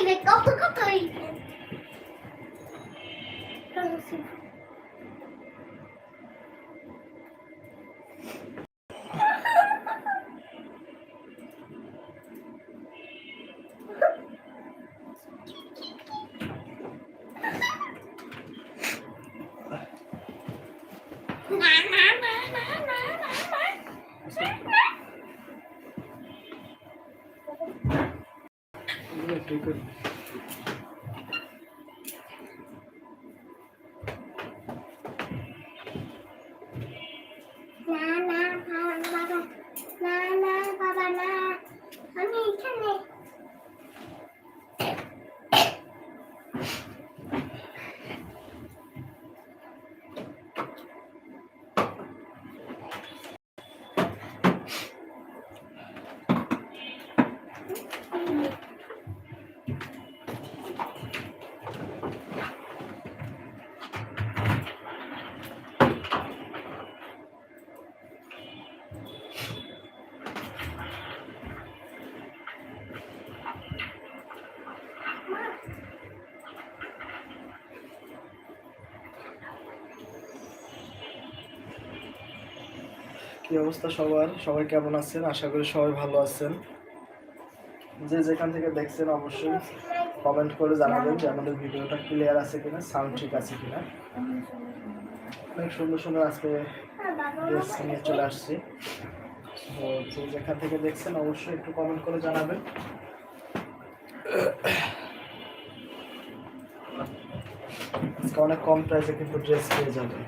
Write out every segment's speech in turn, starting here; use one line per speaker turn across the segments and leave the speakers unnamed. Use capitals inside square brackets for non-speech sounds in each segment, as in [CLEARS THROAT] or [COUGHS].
হইবে কত কত Come on.
কি অবস্থা সবার? সবাই কেমন আছেন? আশা করি সবাই ভালো আছেন। যে যেখান থেকে দেখছেন অবশ্যই কমেন্ট করে জানাবেন যে আমাদের ভিডিওটা ক্লিয়ার আছে কিনা সাউন্ড ঠিক আছে কিনা। অনেক সুন্দর সুন্দর আজকে ড্রেস নিয়ে চলে আসছি। তো যে যেখান থেকে দেখছেন অবশ্যই একটু কমেন্ট করে জানাবেন। আজকে অনেক কম প্রাইসে কিন্তু ড্রেস পেয়ে যাবে।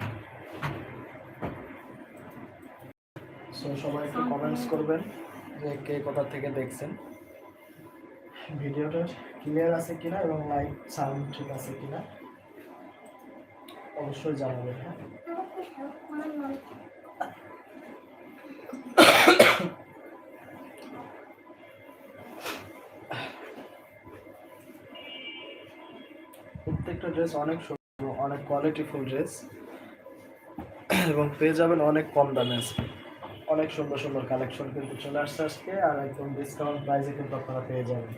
সো সবাই একটু কমেন্টস করবেন যে কে কোথা থেকে দেখছেন। ভিডিওটা ক্লিয়ার আছে কিনা এবং লাইট সাউন্ড ঠিক আছে কিনা অবশ্যই জানাবেন হ্যাঁ। প্রত্যেকটা ড্রেস অনেক অনেক কোয়ালিটিফুল ড্রেস এবং পেয়ে যাবেন অনেক কম দামে আজকে। অনেক সুন্দর সুন্দর কালেকশন কিন্তু চলে আসছে আজকে, আর একদম ডিসকাউন্ট প্রাইসে কিন্তু আপনারা পেয়ে যাবেন।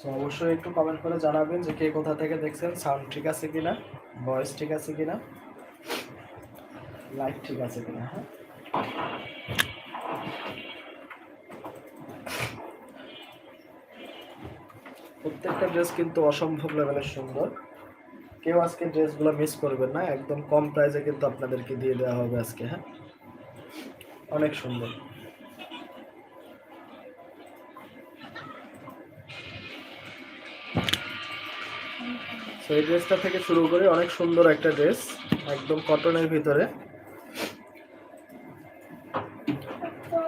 সো অবশ্যই একটু কমেন্ট করে জানাবেন যে কে কোথা থেকে দেখছেন সাউন্ড ঠিক আছে কিনা ভয়েস ঠিক আছে কিনা লাইট ঠিক আছে কিনা হ্যাঁ? প্রত্যেকটা ড্রেস কিন্তু অসম্ভব লেভেলের সুন্দর। কেউ আজকে ড্রেসগুলো মিস করবেন না, একদম কম প্রাইসে কিন্তু আপনাদেরকে দিয়ে দেওয়া হবে আজকে হ্যাঁ? অনেক সুন্দর। তো এই ড্রেসটা থেকে শুরু করে অনেক সুন্দর একটা ড্রেস একদম কটনের ভিতরে।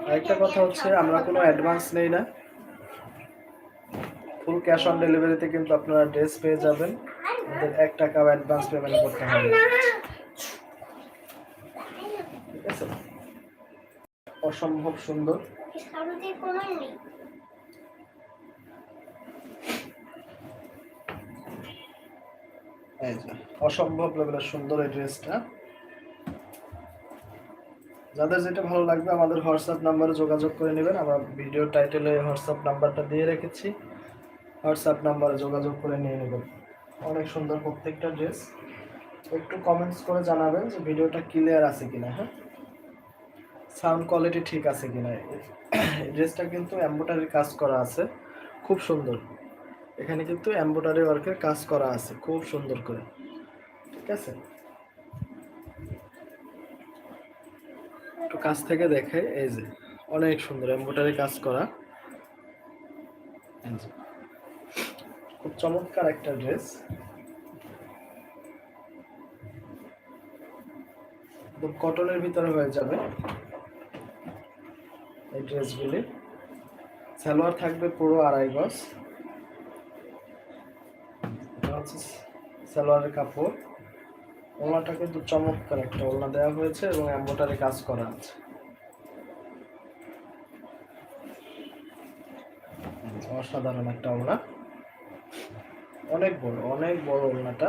আরেকটা কথা হচ্ছে, আমরা কোনো অ্যাডভান্স নেই না। ফুল ক্যাশ অন ডেলিভারিতে কিন্তু আপনারা ড্রেস পেয়ে যাবেন। আমাদের এক টাকাও অ্যাডভান্স পেমেন্ট করতে হবে না। ঠিক আছে অসম্ভব সুন্দর। অসম্ভব লেভেলের সুন্দর এই ড্রেসটা। যাদের যেটা ভালো লাগবে আমাদের হোয়াটসঅ্যাপ নাম্বারে যোগাযোগ করে নেবেন। আমরা ভিডিও টাইটেলে হোয়াটসঅ্যাপ নাম্বারটা দিয়ে রেখেছি। হোয়াটসঅ্যাপ নাম্বারে যোগাযোগ করে নিয়ে নেবেন। অনেক সুন্দর প্রত্যেকটা ড্রেস। একটু কমেন্টস করে জানাবেন যে ভিডিওটা ক্লিয়ার আছে কিনা হ্যাঁ? সাউন্ড কোয়ালিটি ঠিক আছে কিনা? এই ড্রেসটা কিন্তু এম্বোটারির কাজ করা আছে। খুব সুন্দর। এখানে কিন্তু এম্বোটারি ওয়ার্কের কাজ করা আছে, খুব সুন্দর করে। ঠিক আছে? একটু কাছ থেকে দেখে এই যে, অনেক সুন্দর এম্বোটারি কাজ করা। খুব চমৎকার একটা ড্রেস। কটনের ভিতরে হয়ে যাবে। এই ড্রেসগুলি। সালোয়ার থাকবে পুরো আড়াই গজ। হচ্ছে সালোয়ারের কাপড়। ওনাটা কিন্তু চমৎকার একটা ওলনা দেওয়া হয়েছে এবং এম্বোটারি কাজ করা আছে। অসাধারণ একটা ওলনা অনেক বড় অনেক বড় ওলনাটা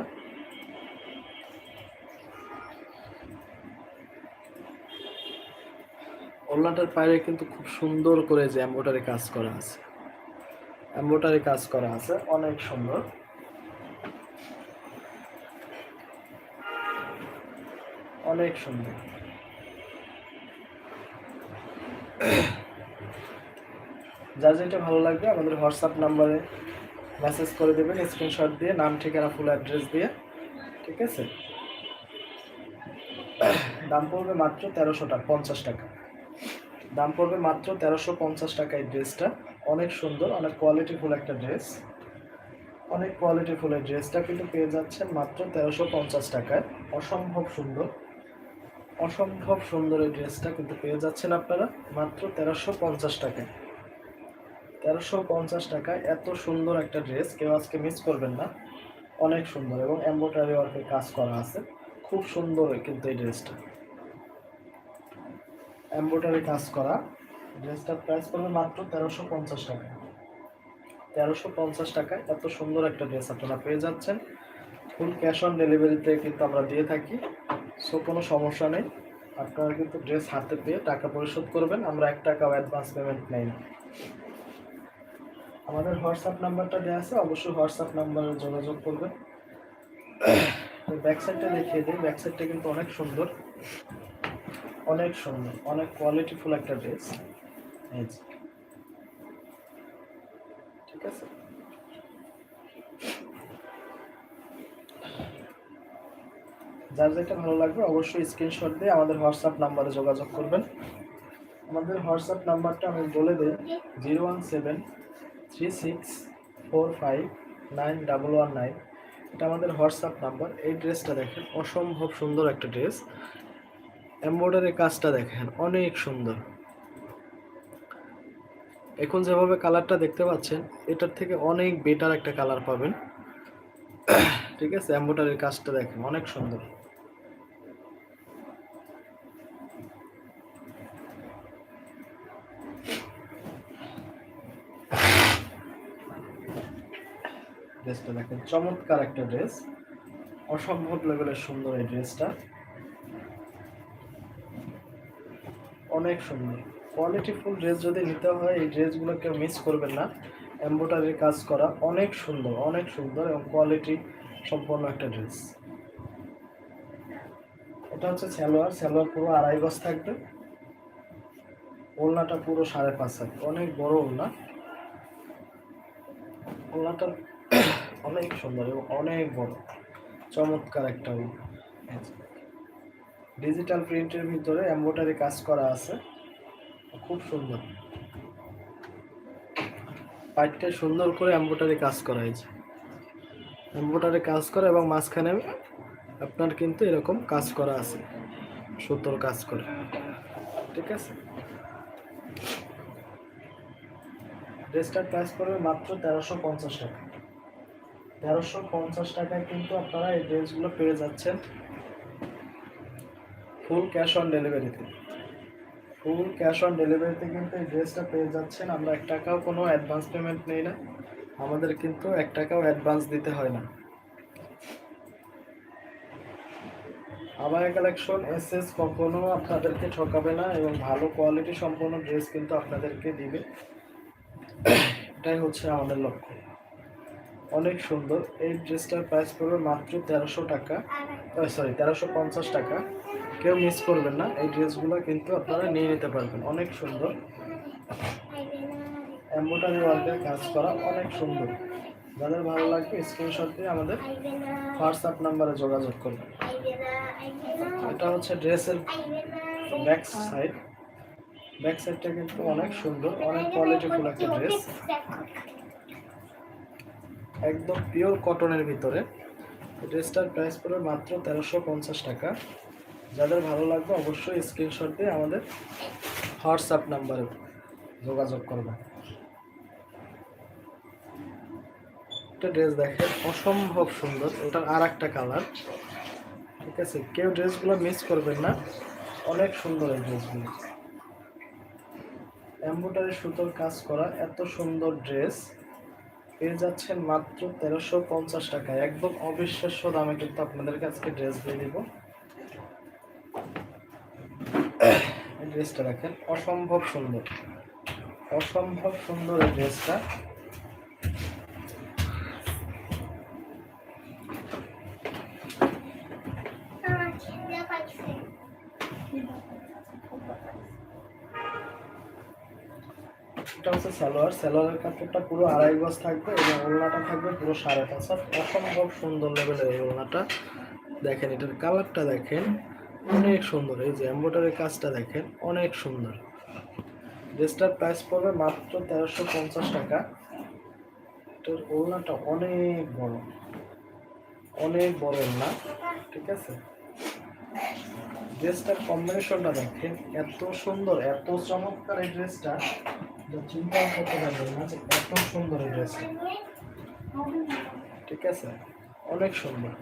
ওলনাটার পায়ে কিন্তু খুব সুন্দর করে যে এম্বোটারি কাজ করা আছে। এম্বোটারি কাজ করা আছে, অনেক সুন্দর। অনেক সুন্দর। যার যেটা ভালো লাগবে, আমাদের হোয়াটসঅ্যাপ নাম্বারে মেসেজ করে দেবেন স্ক্রিনশট দিয়ে, নাম, ঠিকানা ফুল অ্যাড্রেস দিয়ে, ঠিক আছে? দাম পড়বে মাত্র তেরোশো টাকা, পঞ্চাশ টাকা। দাম পড়বে মাত্র তেরোশো পঞ্চাশ টাকা এই ড্রেসটা। অনেক সুন্দর, অনেক কোয়ালিটিফুল একটা ড্রেস। অনেক কোয়ালিটিফুল এই ড্রেসটা কিন্তু পেয়ে যাচ্ছেন মাত্র তেরোশো পঞ্চাশ টাকায়। অসম্ভব সুন্দর অসম্ভব সুন্দর এই ড্রেসটা কিন্তু পেয়ে যাচ্ছেন আপনারা মাত্র তেরোশো পঞ্চাশ টাকায়। তেরোশো পঞ্চাশ টাকায় এত সুন্দর একটা ড্রেস, কেউ আজকে মিস করবেন না। অনেক সুন্দর এবং এম্ব্রয়ডারি ওয়ার্কের কাজ করা আছে। খুব সুন্দর কিন্তু এই ড্রেসটা। এম্ব্রয়ডারি কাজ করা। ড্রেসটার প্রাইস পড়বে মাত্র তেরোশো পঞ্চাশ টাকা তেরোশো পঞ্চাশ টাকায় এত সুন্দর একটা ড্রেস আপনারা পেয়ে যাচ্ছেন। ফুল ক্যাশ অন ডেলিভারিতে কিন্তু আমরা দিয়ে থাকি সো কোনো সমস্যা নেই। আপনারা কিন্তু ড্রেস হাতে পেয়ে টাকা পরিশোধ করবেন, আমরা এক টাকাও অ্যাডভান্স পেমেন্ট নেই। আমাদের হোয়াটসঅ্যাপ নাম্বারটা দেওয়া আছে, অবশ্যই হোয়াটসঅ্যাপ নাম্বারে যোগাযোগ করবেন। ব্যাক সাইডটা দেখিয়ে দিই ব্যাক সাইডটা কিন্তু অনেক সুন্দর। অনেক সুন্দর অনেক কোয়ালিটিফুল একটা ড্রেস এই যে। ঠিক আছে? যার যেটা ভালো লাগবে অবশ্যই স্ক্রিনশট দিয়ে আমাদের হোয়াটসঅ্যাপ নাম্বারে যোগাযোগ করবেন। আমাদের হোয়াটসঅ্যাপ নাম্বারটা আমি বলে দিই zero one seven three six four five nine double one nine. এটা আমাদের হোয়াটসঅ্যাপ নাম্বার। এই ড্রেসটা দেখেন অসম্ভব সুন্দর একটা ড্রেস এমব্রয়ডারি কাজটা দেখেন, অনেক সুন্দর। এখন যেভাবে কালারটা দেখতে পাচ্ছেন, এটার থেকে অনেক বেটার একটা কালার পাবেন। ঠিক আছে এমব্রয়ডারির কাজটা দেখেন, অনেক সুন্দর। ড্রেসটা দেখেন, চমৎকার একটা ড্রেস অসম্ভব লেভেলের সুন্দর এই ড্রেসটা অনেক সুন্দর কোয়ালিটিফুল ড্রেস যদি নিতে হয়, এই ড্রেসগুলো কেউ মিস করবেন না। এম্ব্রয়ডারির কাজ করা অনেক সুন্দর অনেক সুন্দর এবং কোয়ালিটি সম্পন্ন একটা ড্রেস এটা হচ্ছে সালোয়ার সালোয়ার পুরো আড়াই গজ থাকবে। ওলনাটা পুরো সাড়ে পাঁচ হাত, অনেক বড় ওলনা ওলনাটা অনেক সুন্দর এবং অনেক বড়, চমৎকার একটা ডিজিটাল প্রিন্টের ভিতরে এম্ব্রয়ডারি কাজ করা আছে। খুব সুন্দর। পাইটটা সুন্দর করে এম্ব্রয়ডারি কাজ করা হয়েছে। এম্ব্রয়ডারি কাজ করা এবং মাঝখানে আপনার কিন্তু এরকম কাজ করা আছে। সুতোর কাজ করে। ঠিক আছে? ড্রেসটার প্রাইস পড়বে মাত্র তেরোশো পঞ্চাশ টাকা। তেরোশো পঞ্চাশ টাকায় কিন্তু আপনারা এই ড্রেসগুলো পেয়ে যাচ্ছেন। ফুল ক্যাশ অন ডেলিভারিতে ফুল ক্যাশ অন ডেলিভারিতে কিন্তু এই ড্রেসটা পেয়ে যাচ্ছেন। আমরা এক টাকাও কোনো অ্যাডভান্স পেমেন্ট নেই না। আমাদের কিন্তু এক টাকাও অ্যাডভান্স দিতে হয় না। আবায়া কালেকশন এস এস কখনো আপনাদেরকে ঠকাবে না এবং ভালো কোয়ালিটি সম্পন্ন ড্রেস কিন্তু আপনাদেরকে দিবে। এটাই হচ্ছে আমাদের লক্ষ্য। অনেক সুন্দর। এই ড্রেসটার প্রাইস পড়বে মাত্র তেরোশো টাকা। সরি তেরোশো পঞ্চাশ টাকা। কেউ মিস করবেন না। এই ড্রেসগুলো কিন্তু আপনারা নিয়ে নিতে পারবেন। অনেক সুন্দর। এম্বোটারি ওয়ার্কের কাজ করা অনেক সুন্দর। যাদের ভালো লাগবে স্ক্রিনশট দিয়ে আমাদের হোয়াটসঅ্যাপ নাম্বারে যোগাযোগ করবেন। এটা হচ্ছে ড্রেসের ব্যাক সাইড ব্যাক সাইডটা কিন্তু অনেক সুন্দর, অনেক কোয়ালিটিফুল একটা ড্রেস একদম পিওর কটনের ভিতরে। ড্রেসটার প্রাইস পড়বে মাত্র তেরোশো পঞ্চাশ টাকা। যাদের ভালো লাগবে অবশ্যই স্ক্রিনশট দিয়ে আমাদের হোয়াটসঅ্যাপ নাম্বারে যোগাযোগ করবেন একটা ড্রেস দেখেন, অসম্ভব সুন্দর। ওটার আর একটা কালার ঠিক আছে? কেউ ড্রেসগুলো মিস করবেন না। অনেক সুন্দর এই ড্রেসগুলো এম্ব্রয়ডারি সুতোর কাজ করা এত সুন্দর ড্রেস পেয়ে যাচ্ছেন মাত্র তেরোশো পঞ্চাশ টাকায়। একদম অবিশ্বাস্য দামে কিন্তু আপনাদের কাছে ড্রেস দিয়ে দিব। ড্রেসটা দেখেন, অসম্ভব সুন্দর। অসম্ভব সুন্দর এই ড্রেসটা। এটা হচ্ছে সালোয়ার। সালোয়ারের কাপড়টা পুরো আড়াই গজ থাকবে এবং ওলনাটা থাকবে পুরো সাড়ে পাঁচ অসম্ভব সুন্দর লেভেলের ওলনাটা দেখেন, এটার কালারটা দেখেন। অনেক সুন্দর। এই যে এম্বোটারি কাজটা দেখেন, অনেক সুন্দর। ড্রেসটার প্রাইস পড়বে মাত্র তেরোশো পঞ্চাশ টাকা। এটার ওড়নাটা অনেক বড়। অনেক বড় ওড়না, ঠিক আছে? ড্রেসটার কম্বিনেশনটা দেখেন, এত সুন্দর, এত চমৎকার এই ড্রেসটা। চিন্তা করতে পারবেন না যে এত সুন্দর এই ড্রেসটা। ঠিক আছে? অনেক সুন্দর।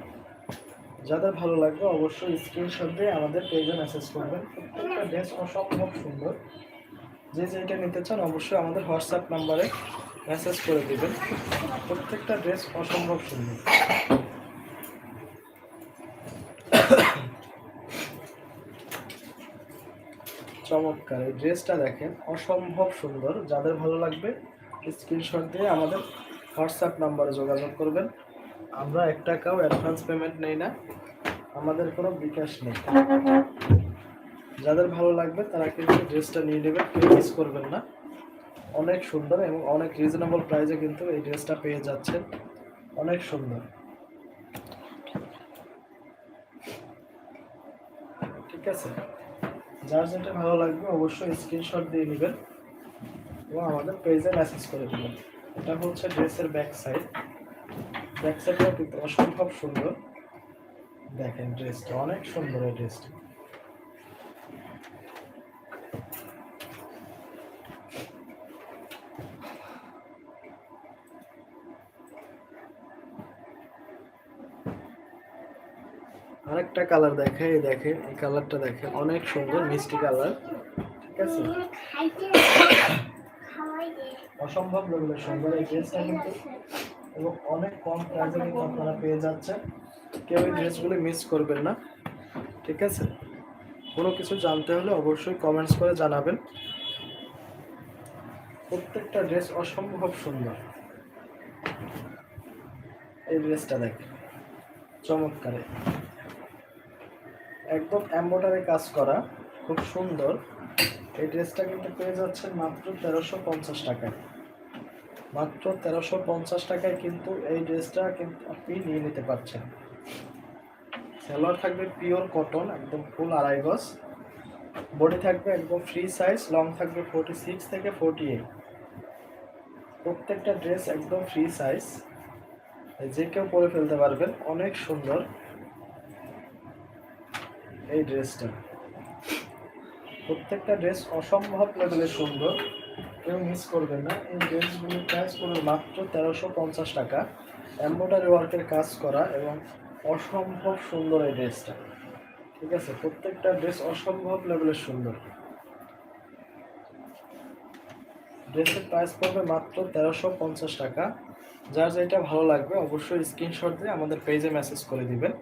যাদের ভালো লাগবে অবশ্যই স্ক্রিনশট দিয়ে আমাদের পেজে মেসেজ করবেন। প্রত্যেকটা ড্রেস অসম্ভব সুন্দর। যে যেটা নিতে চান অবশ্যই আমাদের হোয়াটসঅ্যাপ নাম্বারে মেসেজ করে দেবেন। প্রত্যেকটা ড্রেস অসম্ভব সুন্দর। চমৎকার, এই ড্রেসটা দেখেন অসম্ভব সুন্দর। যাদের ভালো লাগবে স্ক্রিনশট দিয়ে আমাদের হোয়াটসঅ্যাপ নাম্বারে যোগাযোগ করবেন। আমরা এক টাকাও অ্যাডভান্স পেমেন্ট নেই না। আমাদের কোনো বিকাশ নেই। যাদের ভালো লাগবে, তারা কিন্তু ড্রেসটা নিয়ে নেবেন কেউ মিস করবেন না। অনেক সুন্দর এবং অনেক রিজনেবল প্রাইসে কিন্তু এই ড্রেসটা পেয়ে যাচ্ছেন। অনেক সুন্দর। ঠিক আছে? যার যেটা ভালো লাগবে, অবশ্যই স্ক্রিনশট দিয়ে নেবেন এবং আমাদের পেজে মেসেজ করে দেবেন। এটা হচ্ছে ড্রেসের ব্যাক সাইড ব্যাক কিন্তু অসম্ভব সুন্দর। দেখেন ড্রেসটা অনেক সুন্দর এই ড্রেসটা। আরেকটা কালার দেখে এই দেখেন এই কালারটা দেখেন অনেক সুন্দর মিষ্টি কালার। ঠিক আছে? [COUGHS] অসম্ভব লেভেলের সুন্দর এই ড্রেসটা কিন্তু। এবং অনেক কম প্রাইসে কিন্তু আপনারা পেয়ে যাচ্ছেন। কেউ এই ড্রেসগুলো মিস করবেন না। ঠিক আছে? কোনো কিছু জানতে হলে অবশ্যই কমেন্টস করে জানাবেন। প্রত্যেকটা ড্রেস অসম্ভব সুন্দর। এই ড্রেসটা দেখ চমৎকার। একদম এম্বোটারি কাজ করা খুব সুন্দর। এই ড্রেসটা কিন্তু পেয়ে যাচ্ছেন মাত্র তেরোশো পঞ্চাশ টাকায়। মাত্র তেরোশো পঞ্চাশ টাকায় কিন্তু এই ড্রেসটা কিন্তু আপনি নিয়ে নিতে পারছেন। সালোয়ার থাকবে পিওর কটন, একদম ফুল আড়াই গজ। বডি থাকবে একদম ফ্রি সাইজ লং থাকবে ফোর্টি সিক্স থেকে ফোর্টি এইট প্রত্যেকটা ড্রেস একদম ফ্রি সাইজ যে কেউ পরে ফেলতে পারবেন, অনেক সুন্দর এই ড্রেসটা প্রত্যেকটা ড্রেস অসম্ভব লেভেলের সুন্দর। কেউ মিস করবেন না। এই ড্রেসগুলির প্রাইস পড়বে মাত্র তেরোশো পঞ্চাশ টাকা। এম্ব্রয়ডারি ওয়ার্কের কাজ করা এবং অসম্ভব সুন্দর এই ড্রেসটা ঠিক আছে? প্রত্যেকটা ড্রেস অসম্ভব লেভেলের সুন্দর। ড্রেসের প্রাইস পড়বে মাত্র তেরোশো পঞ্চাশ টাকা। যার যেটা ভালো লাগবে অবশ্যই স্ক্রিনশট দিয়ে আমাদের পেজে মেসেজ করে দিবেন।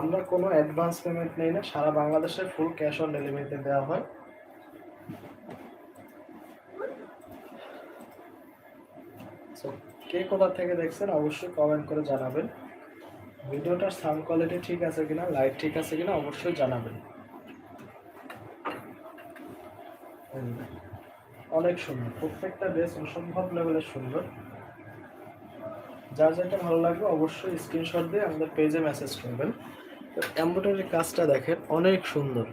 আমরা কোনো অ্যাডভান্স পেমেন্ট নেই না। সারা বাংলাদেশে ফুল ক্যাশ অন ডেলিভারিতে দেওয়া হয়। কে কোথা থেকে দেখছেন, অবশ্যই কমেন্ট করে জানাবেন। ভিডিওটার সাউন্ড কোয়ালিটি ঠিক আছে কিনা লাইট ঠিক আছে কিনা, অবশ্যই জানাবেন। অনেক সুন্দর, প্রত্যেকটা ড্রেস অসম্ভব লেভেলের সুন্দর। যার যেটা ভালো লাগবে, অবশ্যই স্ক্রিনশট দিয়ে আমাদের পেজে মেসেজ করবেন। তো এম্ব্রয়ডারি কাজটা দেখেন, অনেক সুন্দর।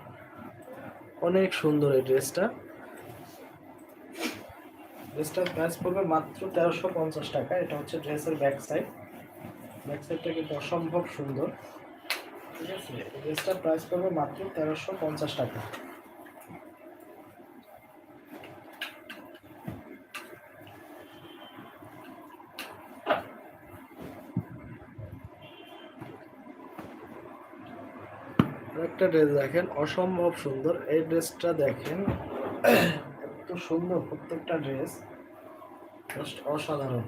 অনেক সুন্দর এই ড্রেসটা ড্রেসটার প্রাইস পড়বে মাত্র তেরোশো পঞ্চাশ টাকা। এটা হচ্ছে ড্রেসের ব্যাক সাইড ব্যাক সাইডটা কিন্তু অসম্ভব সুন্দর। ঠিক আছে? ড্রেসটার প্রাইস পড়বে মাত্র তেরোশো পঞ্চাশ টাকা। একটা ড্রেস দেখেন, অসম্ভব সুন্দর। এই ড্রেসটা দেখেন এত সুন্দর প্রত্যেকটা ড্রেস জাস্ট অসাধারণ।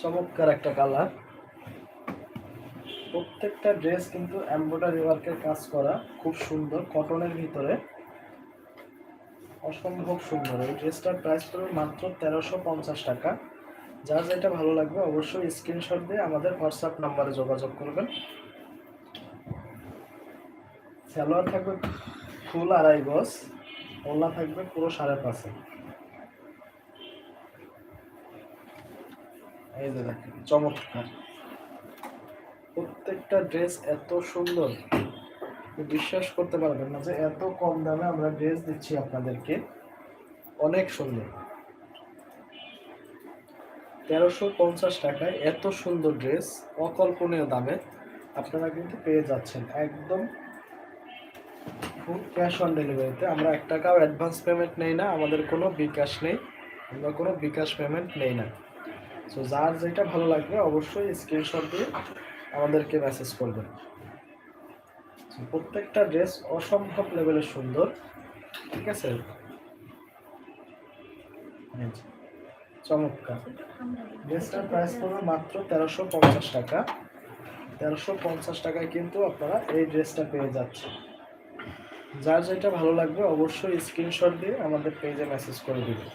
চমৎকার একটা কালার প্রত্যেকটা ড্রেস কিন্তু এমব্রয়ডারি ওয়ার্কের কাজ করা খুব সুন্দর কটনের ভিতরে। অসম্ভব সুন্দর। এই ড্রেসটার প্রাইস পড়বে মাত্র তেরোশো পঞ্চাশ টাকা। যার যেটা ভালো লাগবে অবশ্যই স্ক্রিনশট দিয়ে আমাদের হোয়াটসঅ্যাপ নাম্বারে যোগাযোগ করবেন। সালোয়ার থাকবে ফুল আড়াই গজ ওলা থাকবে পুরো সাড়ে পাঁচে এই যে দেখেন, চমৎকার। প্রত্যেকটা ড্রেস এত সুন্দর। বিশ্বাস করতে পারবেন না যে এত কম দামে আমরা ড্রেস দিচ্ছি আপনাদেরকে। অনেক সুন্দর। তেরোশো পঞ্চাশ টাকায় এত সুন্দর ড্রেস, অকল্পনীয় দামে। আপনারা কিন্তু পেয়ে যাচ্ছেন একদম ফুল ক্যাশ অন ডেলিভারিতে আমরা এক টাকাও অ্যাডভান্স পেমেন্ট নেই না, আমাদের কোনো বিকাশ নেই। আমরা কোনো বিকাশ পেমেন্ট নেই না। সো যার যেটা ভালো লাগবে অবশ্যই স্ক্রিনশট দিয়ে আমাদেরকে মেসেজ করবেন। প্রত্যেকটা ড্রেস অসম্ভব লেভেলের সুন্দর। ঠিক আছে? চমৎকার। ড্রেসটার প্রাইস পড়বে মাত্র তেরোশো পঞ্চাশ টাকা। তেরোশো পঞ্চাশ টাকায় কিন্তু আপনারা এই ড্রেসটা পেয়ে যাচ্ছেন। যার যেটা ভালো লাগবে অবশ্যই স্ক্রিনশট দিয়ে আমাদের পেজে মেসেজ করে দিবেন।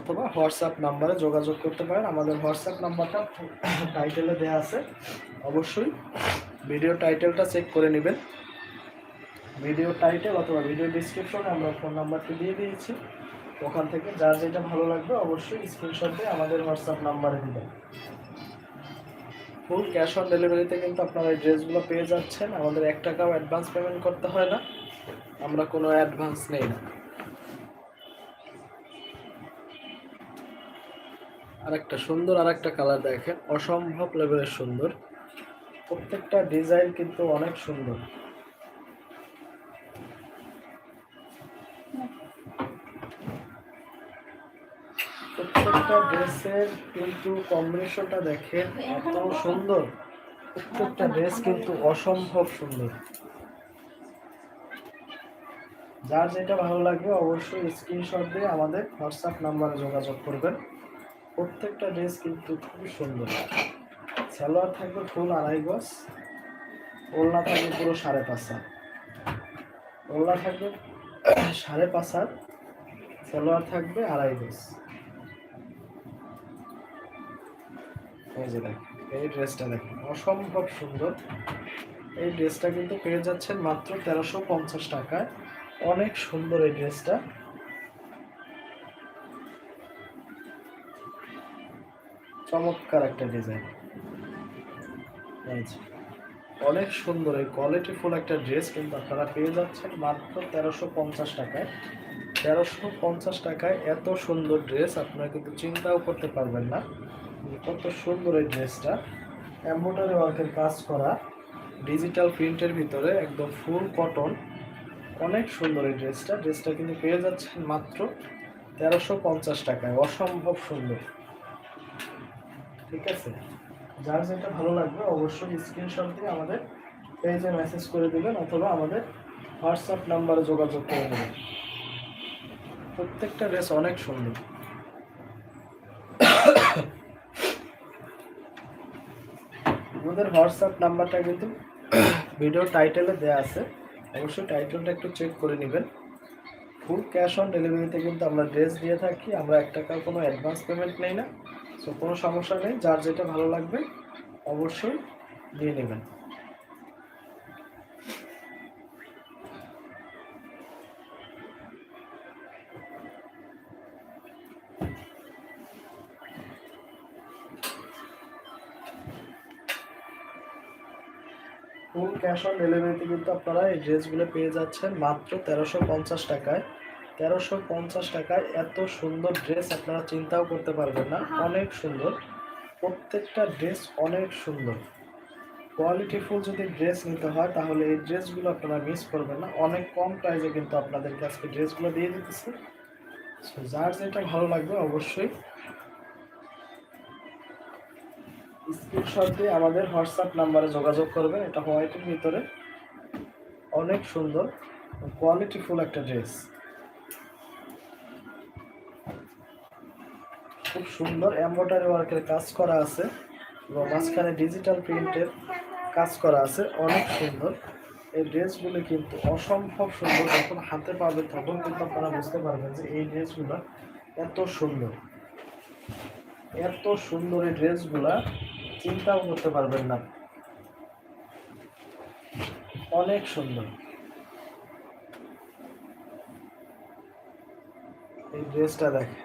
অথবা হোয়াটসঅ্যাপ নাম্বারে যোগাযোগ করতে পারেন। আমাদের হোয়াটসঅ্যাপ নাম্বারটা টাইটেলে দেওয়া আছে। অবশ্যই ভিডিও টাইটেলটা চেক করে নেবেন। ভিডিও টাইটেল অথবা ভিডিও ডিসক্রিপশনে আমরা ফোন নাম্বারটি দিয়ে দিয়েছি। ওখান থেকে, যার যেটা ভালো লাগবে অবশ্যই স্ক্রিনশট আমাদের হোয়াটসঅ্যাপ নাম্বারে দিবেন। ফুল ক্যাশ অন ডেলিভারিতে কিন্তু আপনারা এই ড্রেসগুলো পেয়ে যাচ্ছেন। আমাদের এক টাকাও অ্যাডভান্স পেমেন্ট করতে হয় না। আমরা কোনো অ্যাডভান্স নেই না। আরেকটা সুন্দর, আরেকটা কালার দেখেন। অসম্ভব লেভেলের সুন্দর। প্রত্যেকটা ডিজাইন কিন্তু অনেক সুন্দর। প্রত্যেকটা ড্রেসের কিন্তু কম্বিনেশনটা দেখেন এত সুন্দর। প্রত্যেকটা ড্রেস কিন্তু অসম্ভব সুন্দর। যার যেটা ভালো লাগবে অবশ্যই স্ক্রিনশট দিয়ে আমাদের হোয়াটসঅ্যাপ নাম্বারে যোগাযোগ করবেন। প্রত্যেকটা ড্রেস কিন্তু খুবই সুন্দর। সালোয়ার থাকবে ফুল আড়াই গজ, ওড়না থাকবে পুরো সাড়ে পাঁচ হাত। ওড়না থাকবে সাড়ে পাঁচ হাত, সালোয়ার থাকবে আড়াই গজ। এই যে দেখেন, এই ড্রেসটা দেখেন, অসম্ভব সুন্দর। এই ড্রেসটা কিন্তু পেয়ে যাচ্ছেন মাত্র তেরোশো পঞ্চাশ টাকায়। অনেক সুন্দর এই ড্রেসটা। চমৎকার একটা ডিজাইন। অনেক সুন্দর, এই কোয়ালিটিফুল একটা ড্রেস কিন্তু আপনারা পেয়ে যাচ্ছেন মাত্র তেরোশো পঞ্চাশ টাকায়। তেরোশো পঞ্চাশ টাকায় এত সুন্দর ড্রেস, আপনারা কিন্তু চিন্তাও করতে পারবেন না। কত সুন্দর এই ড্রেসটা। এম্ব্রয়ডারি ওয়ার্কের কাজ করা ডিজিটাল প্রিন্টের ভিতরে একদম ফুল কটন অনেক সুন্দর এই ড্রেসটা। ড্রেসটা কিন্তু পেয়ে যাচ্ছেন মাত্র তেরোশো পঞ্চাশ টাকায়। অসম্ভব সুন্দর। ঠিক আছে? যার যেটা ভালো লাগবে অবশ্যই স্ক্রিনশট দিয়ে আমাদের পেজে মেসেজ করে দেবেন অথবা আমাদের হোয়াটসঅ্যাপ নাম্বারে যোগাযোগ করে দেবেন। প্রত্যেকটা ড্রেস অনেক সুন্দর। আমাদের হোয়াটসঅ্যাপ নাম্বারটা কিন্তু ভিডিও টাইটেলে দেওয়া আছে। অবশ্যই টাইটেলটা একটু চেক করে নেবেন। ফুল ক্যাশ অন ডেলিভারিতে কিন্তু আমরা ড্রেস দিয়ে থাকি। আমরা এক টাকার কোনো অ্যাডভান্স পেমেন্ট নেই না। সো কোনো সমস্যা নেই। যার যেটা ভালো লাগবে, অবশ্যই দিয়ে নেবেন। ক্যাশ অন ডেলিভারিতে কিন্তু আপনারা এই ড্রেসগুলো পেয়ে যাচ্ছেন মাত্র তেরোশো পঞ্চাশ টাকায়। তেরোশো পঞ্চাশ টাকায় এত সুন্দর ড্রেস আপনারা চিন্তাও করতে পারবেন না অনেক সুন্দর। প্রত্যেকটা ড্রেস অনেক সুন্দর। কোয়ালিটিফুল যদি ড্রেস নিতে হয় তাহলে এই ড্রেসগুলো আপনারা মিস করবেন না। অনেক কম প্রাইসে কিন্তু আপনাদেরকে আজকে ড্রেসগুলো দিয়ে দিতেছি। So, যার যেটা ভালো লাগবে অবশ্যই স্ক্রিনশট দিয়ে আমাদের হোয়াটসঅ্যাপ নাম্বারে যোগাযোগ করবেন। এটা হোয়াইটের ভিতরে। অনেক সুন্দর, কোয়ালিটিফুল একটা ড্রেস। খুব সুন্দর এমব্রয়ডারি ওয়ার্কের কাজ করা আছে এবং মাঝখানে ডিজিটাল প্রিন্টের কাজ করা আছে। অনেক সুন্দর। এই ড্রেসগুলো কিন্তু অসম্ভব সুন্দর। যখন হাতে পাবেন তখন কিন্তু আপনারা বুঝতে পারবেন যে এই ড্রেসগুলো এত সুন্দর। এত সুন্দর এই ড্রেসগুলা। চিন্তাও করতে পারবেন না। অনেক সুন্দর। এই ড্রেসটা দেখেন।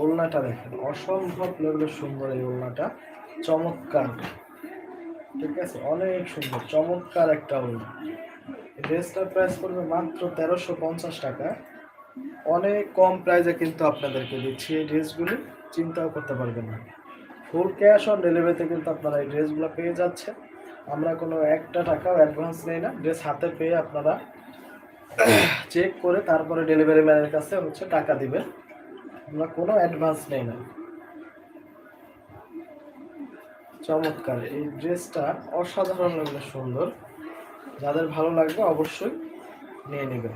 ওলনাটা দেখেন। অসম্ভব লেভেলের সুন্দর এই ওলনাটা চমৎকার। ঠিক আছে? অনেক সুন্দর, চমৎকার একটা এই ড্রেসটার প্রাইস পড়বে মাত্র তেরোশো পঞ্চাশ টাকা। অনেক কম প্রাইসে কিন্তু আপনাদেরকে দিচ্ছি এই ড্রেসগুলি চিন্তাও করতে পারবেন না। ফুল ক্যাশ অন ডেলিভারিতে কিন্তু আপনারা এই ড্রেসগুলো পেয়ে যাচ্ছে আমরা কোনো একটা টাকাও অ্যাডভান্স নেই না ড্রেস হাতে পেয়ে আপনারা চেক করে তারপরে ডেলিভারি ম্যানের কাছে হচ্ছে টাকা দিবেন। আমরা কোনো অ্যাডভান্স নেই না। চমৎকার। এই ড্রেসটা অসাধারণ লাগলে, সুন্দর। যাদের ভালো লাগবে অবশ্যই নিয়ে নেবেন।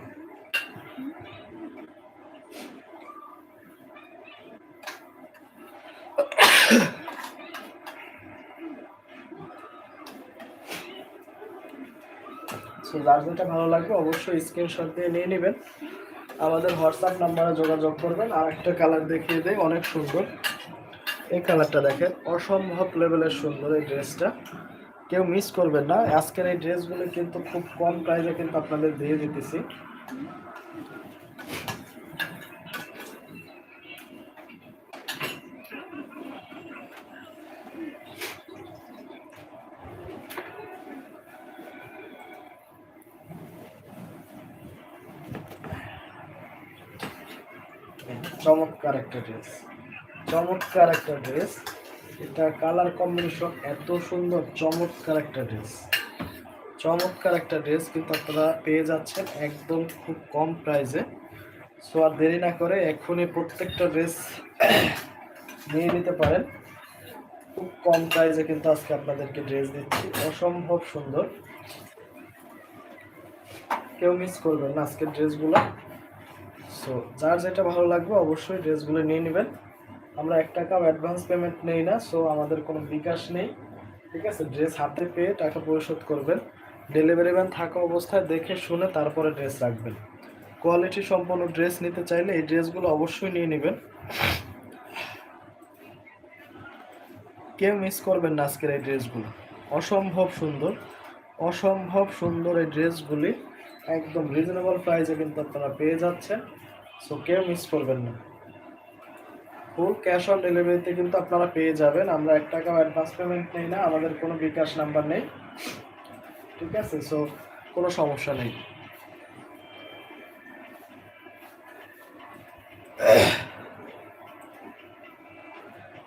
সো যার ভালো লাগবে অবশ্যই স্ক্রিনশট দিয়ে নিয়ে নেবেন। আমাদের হোয়াটসঅ্যাপ নাম্বারে যোগাযোগ করবেন। আর একটা কালার দেখিয়ে দেয় অনেক সুন্দর। এই কালারটা দেখেন, অসম্ভব লেভেলের সুন্দর এই ড্রেসটা কেউ মিস করবেন না, আজকের এই ড্রেসগুলো কিন্তু খুব কম প্রাইসে কিন্তু আপনাদের দিয়ে দিতেছি। চমৎকার একটা ড্রেস চমৎকার একটা ড্রেস এটা কালার কম্বিনেশন এত সুন্দর, চমৎকার একটা ড্রেস চমৎকার একটা ড্রেস কিন্তু আপনারা পেয়ে যাচ্ছেন একদম খুব কম প্রাইসে সো আর দেরি না করে এখনই প্রত্যেকটা ড্রেস [COUGHS] নিয়ে নিতে পারেন। খুব কম প্রাইসে কিন্তু আজকে আপনাদেরকে ড্রেস দিচ্ছি। অসম্ভব সুন্দর। কেউ মিস করবেন না আজকের ড্রেসগুলো সো যার যেটা ভালো লাগবে অবশ্যই ড্রেসগুলো নিয়ে নেবেন। আমরা এক টাকাও অ্যাডভান্স পেমেন্ট নেই না সো আমাদের কোনো বিকাশ নেই। ঠিক আছে? ড্রেস হাতে পেয়ে টাকা পরিশোধ করবেন। ডেলিভারি ম্যান থাকা অবস্থায় দেখে শুনে তারপরে ড্রেস রাখবেন। কোয়ালিটি সম্পন্ন ড্রেস নিতে চাইলে এই ড্রেসগুলো অবশ্যই নিয়ে নেবেন। কেউ মিস করবেন না আজকের এই ড্রেসগুলো অসম্ভব সুন্দর। অসম্ভব সুন্দর এই ড্রেসগুলি একদম রিজনেবল প্রাইসে কিন্তু আপনারা পেয়ে যাচ্ছেন। সো কেউ মিস করবেন না। ফুল ক্যাশ অন ডেলিভারিতে কিন্তু আপনারা পেয়ে যাবেন। আমরা এক টাকাও অ্যাডভান্স পেমেন্ট নেই না, আমাদের কোনো বিকাশ নাম্বার নেই। ঠিক আছে? সো কোনো সমস্যা নেই।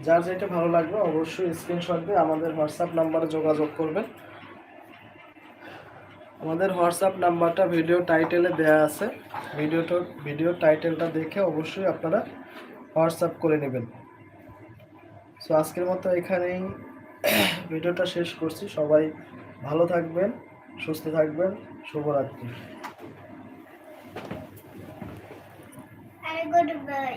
যার যেটা ভালো লাগবে অবশ্যই স্ক্রিনশট দিয়ে আমাদের হোয়াটসঅ্যাপ নাম্বারে যোগাযোগ করবেন। আমাদের হোয়াটসঅ্যাপ নাম্বারটা ভিডিও টাইটেলে দেয়া আছে। ভিডিওটা ভিডিও টাইটেলটা দেখে অবশ্যই আপনারা হোয়াটসঅ্যাপ করে নেবেন। সো আজকের মতো এখানেই [CLEARS THROAT] ভিডিওটা শেষ করছি। সবাই ভালো থাকবেন, সুস্থ থাকবেন, শুভরাত্রি।
বাই